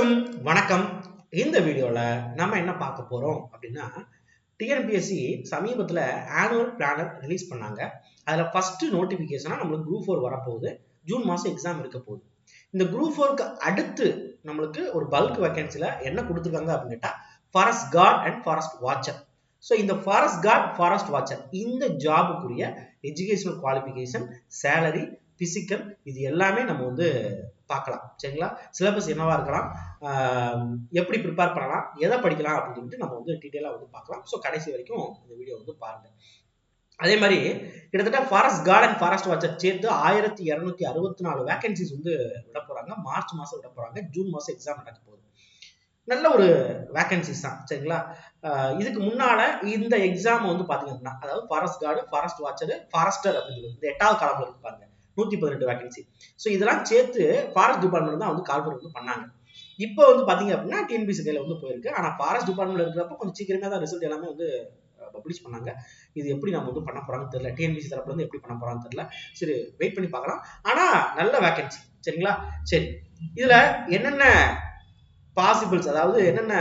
அனைவருக்கும் வணக்கம். இந்த வீடியோல நம்ம என்ன பார்க்க போறோம் அப்படின்னா டிஎன்பிஎஸ்சி சமீபத்தில் ஆனுவல் பிளானர் ரிலீஸ் பண்ணாங்க. அதில் ஃபஸ்ட்டு நோட்டிஃபிகேஷனாக நம்மளுக்கு குரூப் ஃபோர் வரப்போகுது. ஜூன் மாதம் எக்ஸாம் இருக்க போகுது. இந்த குரூப் ஃபோருக்கு அடுத்து நம்மளுக்கு ஒரு பல்க் வேகன்சியில் என்ன கொடுத்துருக்காங்க அப்படின்னு கேட்டால் forest guard and forest watcher so இந்த ஃபாரஸ்ட் கார்ட் ஃபாரஸ்ட் வாட்சர் இந்த ஜாபுக்குரிய எஜுகேஷனல் குவாலிஃபிகேஷன் சேலரி பிசிக்கல் இது எல்லாமே நம்ம வந்து பார்க்கலாம். சரிங்களா? சிலபஸ் என்னவா இருக்கலாம்? எப்படி ப்ரிப்பேர் பண்ணலாம்? எதை படிக்கலாம் அப்படின்னு சொல்லிட்டு நம்ம வந்து டீட்டெயிலாக வந்து பார்க்கலாம். ஸோ கடைசி வரைக்கும் இந்த வீடியோ வந்து பாருங்க. அதே மாதிரி கிட்டத்தட்ட ஃபாரஸ்ட் கார்டன் ஃபாரஸ்ட் வாட்சர் சேர்த்து ஆயிரத்தி இரநூத்தி அறுபத்தி நாலு வேகன்சிஸ் வந்து விட போறாங்க. மார்ச் மாதம் விட போறாங்க. ஜூன் மாதம் எக்ஸாம் நடக்க போகுது. நல்ல ஒரு வேகன்சிஸ் தான். சரிங்களா? இதுக்கு முன்னால இந்த எக்ஸாம் வந்து பாத்தீங்கன்னா அதாவது forest guard forest watcher forester அப்படின்னு சொல்லுவாங்க. இந்த எட்டாவது காலம்ல இருக்கு பாருங்க. நூத்தி பதினெட்டு வேகன்சி ஸோ இதெல்லாம் சேர்த்து ஃபாரஸ்ட் டிபார்ட்மெண்ட் தான் வந்து கால்பர் வந்து பண்ணாங்க. இப்போ வந்து பாத்தீங்க அப்படின்னா டிஎன்பிசி கையில வந்து போயிருக்கு. ஆனா ஃபாரஸ்ட் டிபார்ட்மெண்ட்ல இருக்கிறப்ப கொஞ்சம் சீக்கிரமே தான் ரிசல்ட் எல்லாமே வந்து பப்ளிஷ் பண்ணாங்க. இது எப்படி நம்ம வந்து பண்ண போறாங்கன்னு தெரியல. டிஎன்பிசி தரப்புல இருந்து எப்படி பண்ண போறாங்கன்னு தெரியல. சரி வெயிட் பண்ணி பார்க்கலாம். ஆனா நல்ல வேகன்சி சரிங்களா? சரி. இதுல என்னென்ன பாசிபிள்ஸ் அதாவது என்னென்ன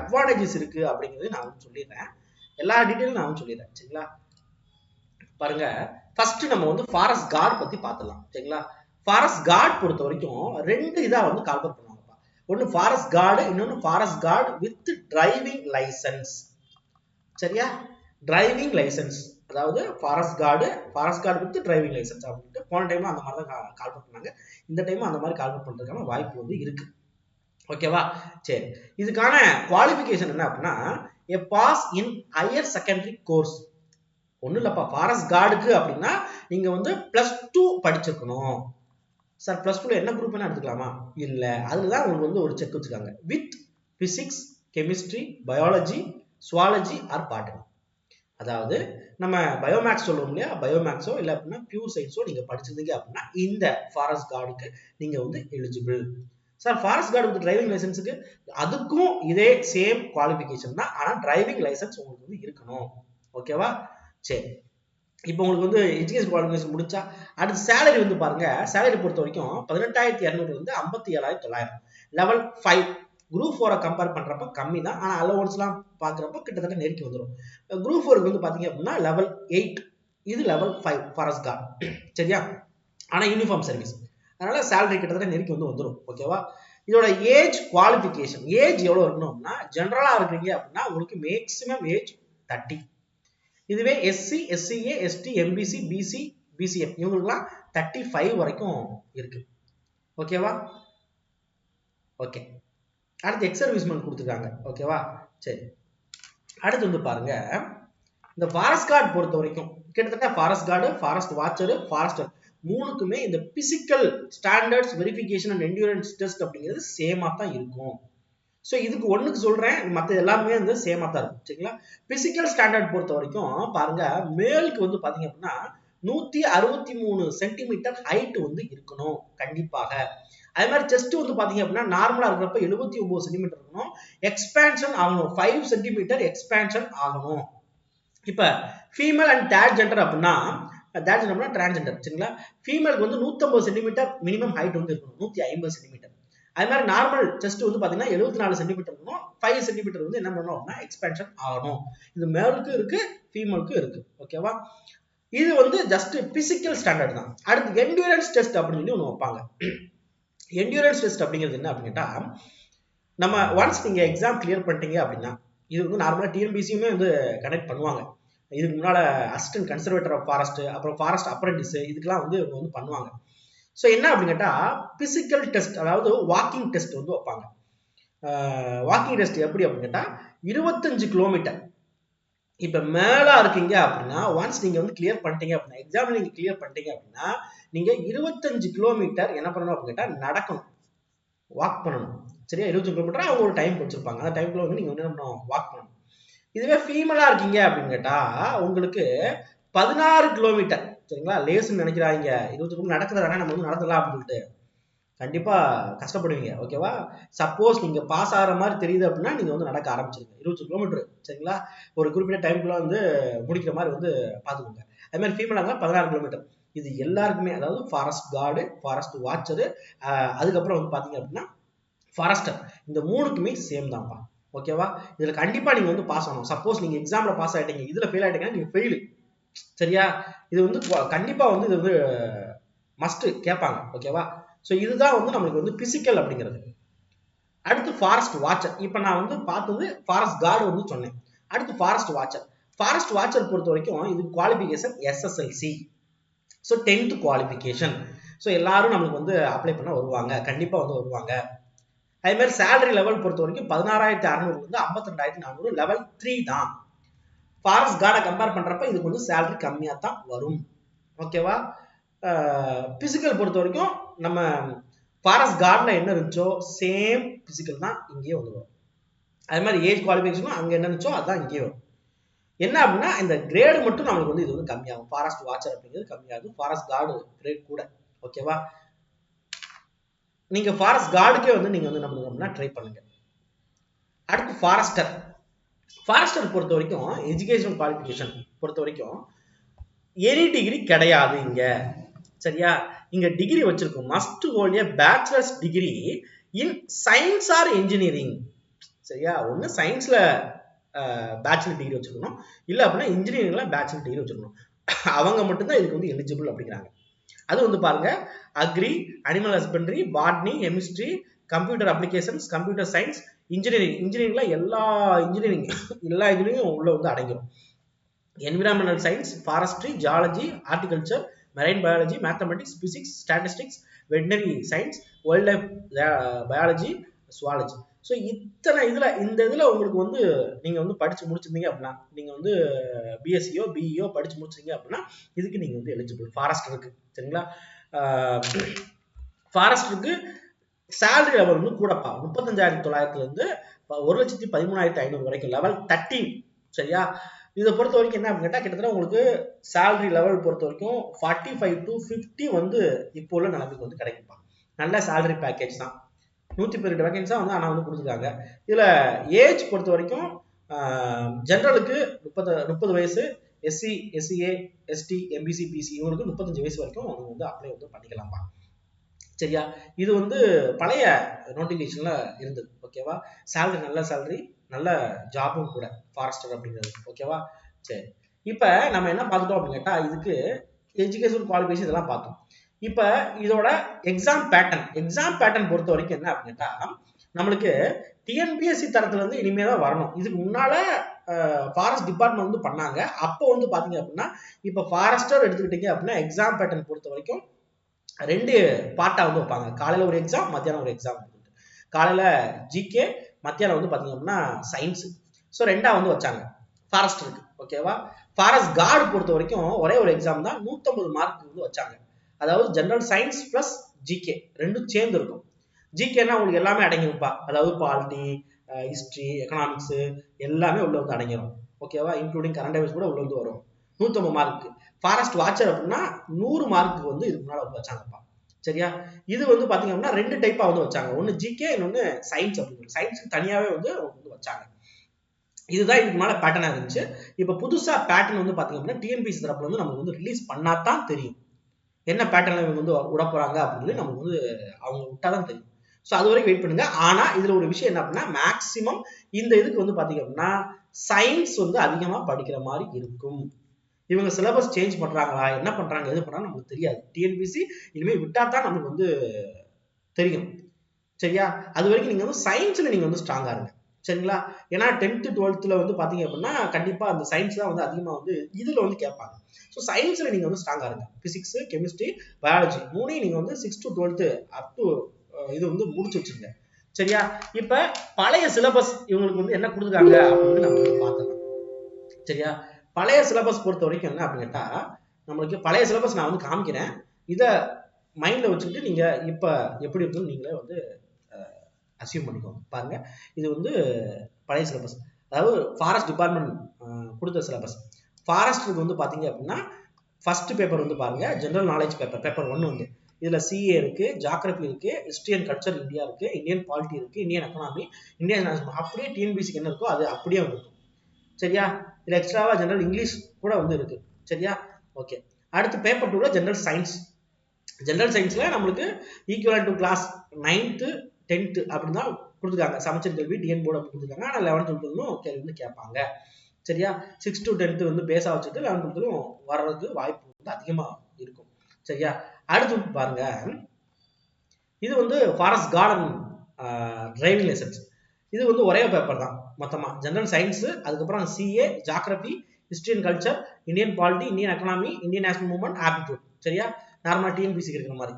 அட்வான்டேஜஸ் இருக்கு அப்படிங்கிறது நான் வந்து சொல்லிடுறேன். எல்லா டீட்டெயிலும் நான் வந்து சொல்லிடுறேன். சரிங்களா? பாருங்க. ஃபர்ஸ்ட் நம்ம வந்து ஃபாரஸ்ட் கார்டு பத்தி பார்த்துலாம் சரிங்களா? ஃபாரஸ்ட் கார்டு பொறுத்த வரைக்கும் ரெண்டு இதா வந்து கால்குலேட் பண்ணுவாங்கப்பா. ஒன்னு ஃபாரஸ்ட் கார்டு இன்னொன்னு forest guard with driving licence சரியா? டிரைவிங் லைசன்ஸ் அதாவது forest guard forest guard with driving licence அப்படின்ட்டு போன டைம் அந்த மாதிரி தான் கால்குலேட் பண்ணாங்க. இந்த டைம் அந்த மாதிரி கால்குலேட் பண்றதுக்கான வாய்ப்பு வந்து இருக்கு. ஓகேவா சரி. இதுக்கான குவாலிஃபிகேஷன் என்ன அப்படின்னா a pass in higher secondary course ஒன்றும் இல்லைப்பா. ஃபாரஸ்ட் கார்டுக்கு அப்படின்னா நீங்கள் வந்து ப்ளஸ் டூ படிச்சிருக்கணும். சார் ப்ளஸ் டூவில் என்ன குரூப் வேணால் எடுத்துக்கலாமா? இல்லை. அதில் தான் உங்களுக்கு வந்து ஒரு செக் வச்சுருக்காங்க. With physics chemistry biology zoology or botany அதாவது நம்ம பயோமேக்ஸ் சொல்லுவோம் இல்லையா? பயோமேக்ஸோ இல்லை அப்படின்னா பியூர் சயின்ஸோ நீங்கள் படிச்சிருந்தீங்க அப்படின்னா இந்த ஃபாரஸ்ட் கார்டுக்கு நீங்கள் வந்து எலிஜிபிள் சார் ஃபாரஸ்ட் கார்டு வந்து டிரைவிங் லைசன்ஸுக்கு அதுக்கும் இதே சேம் குவாலிஃபிகேஷன் தான். ஆனால் டிரைவிங் லைசன்ஸ் உங்களுக்கு வந்து இருக்கணும். ஓகேவா சரி. இப்போ உங்களுக்கு வந்து எஜுகேஷன் குவாலிஃபிகேஷன் முடிச்சா அடுத்து சேலரி வந்து பாருங்க. சேலரி பொறுத்த வரைக்கும் பதினெட்டாயிரத்தி இரநூறு வந்து ஐம்பத்தி ஏழாயிரத்தி தொள்ளாயிரம் லெவல் ஃபைவ் குரூப் ஃபோரை கம்பேர் பண்ணுறப்ப கம்மி தான். ஆனால் அலோவன்ஸ்லாம் பார்க்குறப்ப கிட்டத்தட்ட நெருக்கி வந்துடும் குரூப் ஃபோருக்கு வந்து பார்த்தீங்க அப்படின்னா லெவல் எயிட் இது லெவல் ஃபைவ் ஃபாரஸ்ட் கார்டு சரியா? ஆனால் யூனிஃபார்ம் சர்வீஸ் அதனால சேலரி கிட்டத்தட்ட நெருக்கி வந்து வந்துடும் ஓகேவா இதோட ஏஜ் குவாலிஃபிகேஷன் ஏஜ் எவ்வளோ இருக்கணும் அப்படின்னா ஜென்ரலாக இருக்கிறீங்க அப்படின்னா உங்களுக்கு மேக்ஸிமம் ஏஜ் தேர்ட்டி இதுவே SC SCA ST MBC BC BCF இவங்களுக்குலாம் தேர்ட்டி ஃபைவ் வரைக்கும் இருக்கு. ஓகேவா ஓகே அடுத்து எக்ஸ் சர்வீஸ்மெண்ட் கொடுத்துருக்காங்க. ஓகேவா சரி. அடுத்து வந்து பாருங்க. இந்த ஃபாரஸ்ட் கார்டு பொறுத்த வரைக்கும் கிட்டத்தட்ட forest guard forest watcher forester மூணுக்குமே இந்த physical standards verification and endurance test அப்படிங்கிறது சேமாக தான் இருக்கும். ஸோ இதுக்கு ஒன்றுக்கு சொல்கிறேன் மற்ற எல்லாமே வந்து சேமாக தான் இருக்கும். சரிங்களா? பிசிக்கல் ஸ்டாண்டர்ட் பொறுத்த வரைக்கும் பாருங்க மேலுக்கு வந்து பார்த்தீங்க அப்படின்னா நூற்றி அறுபத்தி மூணு சென்டிமீட்டர் ஹைட் வந்து இருக்கணும். கண்டிப்பாக. அதே மாதிரி செஸ்ட் வந்து பார்த்தீங்க அப்படின்னா நார்மலாக இருக்கிறப்ப எழுபத்தி ஒம்பது சென்டிமீட்டர் இருக்கணும். எக்ஸ்பேன்ஷன் ஆகணும். ஃபைவ் சென்டிமீட்டர் எக்ஸ்பேன்ஷன் ஆகணும். இப்போ ஃபீமேல் அண்ட் தேர்ட் ஜெண்டர் அப்படின்னா தேர்ட் ஜெண்டர் அப்படின்னா டிரான்ஜெண்டர் சரிங்களா? ஃபீமேலுக்கு வந்து நூற்றம்பது சென்டிமீட்டர் மினிமம் ஹைட் வந்து இருக்கணும். நூற்றி ஐம்பது சென்டிமீட்டர். அது மாதிரி நார்மல் செஸ்ட் வந்து பார்த்தீங்கன்னா எழுபத்தி நாலு சென்டிமீட்டர் இருக்கணும் ஃபைவ் சென்டிமீட்டர் வந்து என்ன பண்ணணும் அப்படின்னா எக்ஸ்பென்ஷன் ஆகணும். இது மேலுக்கும் இருக்கு ஃபீமேலுக்கும் இருக்கு. ஓகேவா இது வந்து ஜஸ்ட் பிசிக்கல் ஸ்டாண்டர்ட் தான். அடுத்து என்டூரன்ஸ் டெஸ்ட் அப்படின்னு சொல்லி ஒன்று வைப்பாங்க. என்டூரன்ஸ் டெஸ்ட் அப்படிங்கிறது என்ன அப்படின்னு நம்ம ஒன்ஸ் நீங்க எக்ஸாம் கிளியர் பண்ணிட்டீங்க அப்படின்னா இது வந்து நார்மலாக டிஎன்பிசியுமே வந்து கனெக்ட் பண்ணுவாங்க. இதுக்கு முன்னால அசிஸ்டன்ட் கன்சர்வேட்டர் ஆஃப் ஃபாரஸ்ட் அப்புறம் ஃபாரஸ்ட் அப்ரண்டிஸ் இதுக்கெல்லாம் வந்து இவங்க வந்து பண்ணுவாங்க. ஸோ என்ன அப்படின்னு கேட்டால் பிசிக்கல் டெஸ்ட் அதாவது வாக்கிங் டெஸ்ட் வந்து வைப்பாங்க. வாக்கிங் டெஸ்ட் எப்படி அப்படின்னு கேட்டால் இருபத்தஞ்சு கிலோமீட்டர் இப்போ மேலே இருக்கீங்க அப்படின்னா ஒன்ஸ் நீங்கள் வந்து கிளியர் பண்ணிட்டீங்க அப்படின்னா எக்ஸாம் நீங்கள் கிளியர் பண்ணிட்டீங்க அப்படின்னா நீங்கள் இருபத்தஞ்சு கிலோமீட்டர் என்ன பண்ணணும் அப்படின்னு கேட்டால் நடக்கணும். வாக் பண்ணணும். சரியா? இருபத்தஞ்சு கிலோமீட்டர் அவங்க ஒரு டைம் கொடுத்துருப்பாங்க. அந்த டைம்ல வந்து நீங்கள் என்ன பண்ணணும்? வாக் பண்ணணும். இதுவே ஃபீமேலாக இருக்கீங்க அப்படின்னு கேட்டால் உங்களுக்கு பதினாறு கிலோமீட்டர் சரிங்களா? லேசுன்னு நினைக்கிறாங்க இருபத்தி மூணு நடக்கிறதானே நம்ம வந்து நடத்தலாம் அப்படின்னு சொல்லிட்டு கண்டிப்பா கஷ்டப்படுவீங்க. ஓகேவா சப்போஸ் நீங்க பாஸ் ஆகிற மாதிரி தெரியுது அப்படின்னா நீங்க வந்து நடக்க ஆரம்பிச்சிருங்க. இருபத்தி கிலோமீட்டர் சரிங்களா? ஒரு குறிப்பிட்ட டைம்குள்ள வந்து முடிக்கிற மாதிரி வந்து பாத்துக்கோங்க அதே மாதிரி ஃபீமேலாக பதினாறு கிலோமீட்டர் இது எல்லாருக்குமே அதாவது ஃபாரஸ்ட் கார்டு ஃபாரஸ்ட் வாட்சரு அதுக்கப்புறம் வந்து பாத்தீங்க அப்படின்னா ஃபாரஸ்டர் இந்த மூணுக்குமே சேம் தான்ப்பா. ஓகேவா இதுல கண்டிப்பா நீங்க வந்து பாஸ் ஆகணும். சப்போஸ் நீங்க எக்ஸாம்ல பாஸ் ஆயிட்டீங்க. இதுல ஃபெயில் ஆயிட்டீங்கன்னா நீங்க ஃபெயிலு சரியா? இது வந்து கண்டிப்பா வந்து இது வந்து மஸ்ட் கேட்பாங்க ஓகேவா ஸோ இதுதான் வந்து நம்மளுக்கு வந்து பிசிக்கல் அப்படிங்கிறது. அடுத்து ஃபாரஸ்ட் வாட்சர் இப்போ நான் வந்து பார்த்தது ஃபாரஸ்ட் கார்டு வந்து சொன்னேன். அடுத்து ஃபாரஸ்ட் வாட்சர் ஃபாரஸ்ட் வாட்சர் பொறுத்த வரைக்கும் இது qualification SSLC so tenth qualification so எல்லாரும் நம்மளுக்கு வந்து அப்ளை பண்ண வருவாங்க. கண்டிப்பாக வந்து வருவாங்க. அதே மாதிரி சேலரி லெவல் பொறுத்த வரைக்கும் பதினாறாயிரத்தி அறநூறுலேருந்து ஐம்பத்தி ரெண்டாயிரத்தி நானூறு லெவல் த்ரீ தான். ஃபாரஸ்ட் கார்டை கம்பேர் பண்ணுறப்ப இதுக்கு வந்து சேலரி கம்மியாக தான் வரும் ஓகேவா பிசிக்கல் பொறுத்த வரைக்கும் நம்ம ஃபாரஸ்ட் கார்டில் என்ன இருந்துச்சோ சேம் பிசிக்கல் தான் இங்கேயே வந்து வரும். அதே மாதிரி ஏஜ் குவாலிஃபிகேஷனும் அங்கே என்ன இருந்துச்சோ அதுதான் இங்கேயே வரும். என்ன அப்படின்னா இந்த கிரேடு மட்டும் நம்மளுக்கு வந்து இது வந்து கம்மியாகும். ஃபாரஸ்ட் வாட்சர் அப்படிங்கிறது கம்மியாகும். ஃபாரஸ்ட் கார்டு கிரேட் கூட. ஓகேவா நீங்கள் ஃபாரஸ்ட் கார்டுக்கே வந்து நீங்கள் வந்து என்ன பண்ணுங்க அப்படின்னா ட்ரை பண்ணுங்க. அடுத்து ஃபாரஸ்டர் ஃபாரஸ்டர் பொறுத்த வரைக்கும் எஜுகேஷன் குவாலிஃபிகேஷன் பொறுத்த வரைக்கும் எனி டிகிரி கிடையாது இங்க. சரியா? இங்க டிகிரி வச்சிருக்கோம். Must hold a bachelor's degree in science or engineering சரியா? ஒன்று சயின்ஸ்ல பேச்சுலர் டிகிரி வச்சிருக்கணும். இல்லை அப்படின்னா இன்ஜினியரிங்ல பேச்சுலர் டிகிரி வச்சிருக்கணும். அவங்க மட்டும்தான் இதுக்கு வந்து எலிஜிபிள் அப்படிங்கிறாங்க. அது வந்து பாருங்க. Agri animal husbandry botany chemistry computer applications computer science engineering இன்ஜினியரிங்ல எல்லா இன்ஜினியரிங் எல்லா இதுலேயும் உள்ள வந்து அடங்கிடும் environmental science forestry zoology horticulture marine biology mathematics physics statistics veterinary science wildlife biology zoology so இத்தனை இதில் இந்த இதில் உங்களுக்கு வந்து நீங்கள் வந்து படித்து முடிச்சிருந்தீங்க அப்படின்னா நீங்கள் வந்து பிஎஸ்சியோ பிஇஓ படித்து முடிச்சிருந்தீங்க அப்படின்னா இதுக்கு நீங்கள் வந்து எலிஜிபிள் ஃபாரஸ்ட் இருக்குது சரிங்களா? ஃபாரஸ்ட் இருக்குது சேலரி லெவல் வந்து கூடப்பா முப்பத்தஞ்சாயிரத்தி தொள்ளாயிரத்துலேருந்து ஒரு லட்சத்தி பதிமூணாயிரத்தி ஐநூறு வரைக்கும் லெவல் தேர்ட்டீன் சரியா? இதை பொறுத்த வரைக்கும் என்ன அப்படின்னு கேட்டால் கிட்டத்தட்ட உங்களுக்கு சேலரி லெவல் பொறுத்த வரைக்கும் ஃபார்ட்டி ஃபைவ் டு ஃபிஃப்டி வந்து இப்போ உள்ள நிலைமைக்கு வந்து கிடைக்கும்பா நல்ல சேலரி பேக்கேஜ் தான். நூற்றி பதினெட்டு வேகன்ஸாக வந்து ஆனால் வந்து கொடுத்துருக்காங்க இதில் ஏஜ் பொறுத்த வரைக்கும் ஜென்ரலுக்கு முப்பது முப்பது வயசு SC SCA ST MBC BC இவங்களுக்கு முப்பத்தஞ்சு வயசு வரைக்கும் அவங்க வந்து அப்ளை வந்து பண்ணிக்கலாம்ப்பா. சரியா? இது வந்து பழைய நோட்டிஃபிகேஷன்ல இருந்தது ஓகேவா சேலரி நல்ல சேலரி நல்ல ஜாபும் கூட ஃபாரஸ்டர் அப்படிங்கிறது ஓகேவா சரி. இப்போ நம்ம என்ன பார்த்துட்டோம் அப்படின்னு கேட்டால் இதுக்கு எஜுகேஷன் குவாலிஃபிகேஷன் இதெல்லாம் பார்த்தோம். இப்போ இதோட எக்ஸாம் பேட்டர்ன் எக்ஸாம் பேட்டர்ன் பொறுத்த வரைக்கும் என்ன அப்படின்னு கேட்டால் நம்மளுக்கு டிஎன்பிஎஸ்சி தரத்துல இருந்து இனிமே தான் வரணும். இதுக்கு முன்னால ஃபாரஸ்ட் டிபார்ட்மெண்ட் வந்து பண்ணாங்க. அப்போ வந்து பார்த்தீங்க அப்படின்னா இப்போ ஃபாரஸ்டர் எடுத்துக்கிட்டீங்க அப்படின்னா எக்ஸாம் பேட்டர்ன் பொறுத்த வரைக்கும் ரெண்டு பார்ட்டாக வந்து வைப்பாங்க. காலையில் ஒரு எக்ஸாம் மத்தியானம் ஒரு எக்ஸாம் காலையில் ஜிகே மத்தியானம் வந்து பார்த்தீங்க அப்படின்னா சயின்ஸு ஸோ ரெண்டாக வந்து வச்சாங்க. ஃபாரஸ்டருக்கு ஓகேவா ஃபாரஸ்ட் கார்டு பொறுத்த வரைக்கும் ஒரே ஒரு எக்ஸாம் தான். நூற்றம்பது மார்க் வந்து வச்சாங்க. அதாவது ஜென்ரல் சயின்ஸ் ப்ளஸ் ஜிகே ரெண்டும் சேர்ந்து இருக்கும். ஜிகேனா உங்களுக்கு எல்லாமே அடங்கியிருப்பா அதாவது பாலிட்டி ஹிஸ்ட்ரி எக்கனாமிக்ஸு எல்லாமே உள்ள வந்து அடங்கிடும் ஓகேவா இன்க்ளூடிங் கரண்ட் அஃபேர்ஸ் கூட உள்ள வந்து வரும். நூற்றம்பது மார்க்கு ஃபாரஸ்ட் வாட்சர் அப்படின்னா நூறு மார்க்கு வந்து இதுக்கு முன்னால் வந்து வச்சாங்கப்பா. சரியா? இது வந்து பார்த்தீங்க அப்படின்னா ரெண்டு டைப்பாக வந்து வச்சாங்க. ஒன்று ஜிகே இன்னொன்று சயின்ஸ் அப்படின்னு சயின்ஸுக்கு தனியாகவே வந்து வந்து வச்சாங்க. இதுதான் இதுக்கு மேலே பேட்டர்னாக இருந்துச்சு. இப்போ புதுசாக பேட்டர்ன் வந்து பார்த்தீங்க அப்படின்னா டிஎன்பிசி தரப்புல வந்து நமக்கு வந்து ரிலீஸ் பண்ணால் தான் தெரியும். என்ன பேட்டர்ல இவங்க வந்து விட போகிறாங்க அப்படின்னு நமக்கு வந்து அவங்க விட்டால் தான் தெரியும். ஸோ அது வரைக்கும் வெயிட் பண்ணுங்க. ஆனால் இதில் ஒரு விஷயம் என்ன அப்படின்னா மேக்ஸிமம் இந்த இதுக்கு வந்து பார்த்தீங்க அப்படின்னா சயின்ஸ் வந்து அதிகமாக படிக்கிற மாதிரி இருக்கும். இவங்க சிலபஸ் சேஞ்ச் பண்றாங்களா? என்ன பண்றாங்க? எது பண்றாங்க நமக்கு தெரியாது. டிஎன்பிசி இனிமேல் விட்டா தான் நமக்கு வந்து தெரியும். சரியா? அது வரைக்கும் நீங்க வந்து சயின்ஸ்ல நீங்க வந்து ஸ்ட்ராங்கா இருங்க. சரிங்களா? ஏன்னா டென்த்து டுவெல்த்தில் வந்து பார்த்தீங்க அப்படின்னா கண்டிப்பாக அந்த சயின்ஸ் தான் வந்து அதிகமாக வந்து இதில் வந்து கேட்பாங்க. ஸோ சயின்ஸில் நீங்கள் வந்து ஸ்ட்ராங்காக இருங்க. ஃபிசிக்ஸு கெமிஸ்ட்ரி பயாலஜி மூணையும் நீங்கள் வந்து six to twelfth up to இது வந்து முடிச்சு வச்சுருங்க. சரியா? இப்போ பழைய சிலபஸ் இவங்களுக்கு வந்து என்ன கொடுத்துருக்காங்க அப்படின்னு நம்ம வந்து பார்த்துக்கலாம் சரியா? பழைய சிலபஸ் பொறுத்த வரைக்கும் என்ன அப்படின்னு கேட்டால் நம்மளுக்கு பழைய சிலபஸ் நான் வந்து காமிக்கிறேன். இதை மைண்டில் வச்சுக்கிட்டு நீங்கள் இப்போ எப்படி இருக்குன்னு நீங்களே வந்து அசியூம் பண்ணிக்கோங்க. பாருங்க. இது வந்து பழைய சிலபஸ் அதாவது ஃபாரஸ்ட் டிபார்ட்மெண்ட் கொடுத்த சிலபஸ் ஃபாரஸ்ட்டுக்கு வந்து பார்த்தீங்க அப்படின்னா ஃபர்ஸ்ட் பேப்பர் வந்து பாருங்க. ஜென்ரல் நாலேஜ் பேப்பர் பேப்பர் ஒன்று வந்து. இதில் சிஏ இருக்கு ஜாகிரபி இருக்கு ஹிஸ்ட்ரி அண்ட் கல்ச்சர் இந்தியா இருக்கு இந்தியன் பாலிட்டி இருக்கு இந்தியன் எக்கனாமி இந்தியன் அப்படியே டிஎன்பிசிக்கு என்ன இருக்கோ அது அப்படியே இருக்கும் சரியா? இதில் எக்ஸ்ட்ராவாக ஜென்ரல் இங்கிலீஷ் கூட வந்து இருக்கு. சரியா? ஓகே அடுத்து பேப்பர் டூவில் ஜென்ரல் சயின்ஸ் ஜென்ரல் சயின்ஸில் நம்மளுக்கு equal to class ninth tenth அப்படின்னு தான் கொடுத்துருக்காங்க. சமைச்சர் கேள்வி டிஎன் போர்டு கொடுத்துருக்காங்க. ஆனால் லெவன்த் டுவெல்த்துலும் கேள்வி வந்து கேட்பாங்க. சரியா? சிக்ஸ் டு டென்த்து வந்து பேஸாக வச்சுட்டு லெவன்த் டுவெல்த்துலும் வர்றதுக்கு வாய்ப்பு வந்து அதிகமாக இருக்கும். சரியா? அடுத்து பாருங்க. இது வந்து ஃபாரஸ்ட் கார்டன் டிரைவிங் லைசன்ஸ் இது வந்து ஒரே பேப்பர் தான் மொத்தமாக ஜெனரல் சயின்ஸு அதுக்கப்புறம் CA geography history and culture Indian polity Indian economy Indian national movement aptitude சரியா? நார்மலாக டிஎன்பிசிக்கு இருக்கிற மாதிரி.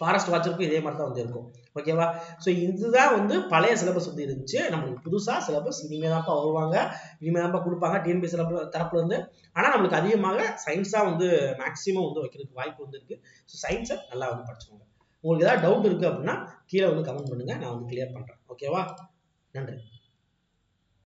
ஃபாரஸ்ட் வாட்சருக்கும் இதே மாதிரி தான் வந்து இருக்கும். ஓகேவா ஸோ இதுதான் வந்து பழைய சிலபஸ் வந்து இருந்துச்சு. நம்மளுக்கு புதுசாக சிலபஸ் இனிமேல் தான்ப்பா வருவாங்க இனிமேல் தான்ப்பா கொடுப்பாங்க டிஎன்பி சிலபஸ் தரப்புல இருந்து ஆனால் நம்மளுக்கு அதிகமாக சயின்ஸாக வந்து மேக்ஸிமம் வந்து வைக்கிறதுக்கு வாய்ப்பு வந்து இருக்கு. ஸோ சயின்ஸை நல்லா வந்து படிச்சுக்கோங்க. உங்களுக்கு ஏதாவது டவுட் இருக்குது அப்படின்னா கீழே வந்து கமெண்ட் பண்ணுங்க. நான் வந்து கிளியர் பண்ணுறேன் ஓகேவா நன்றி.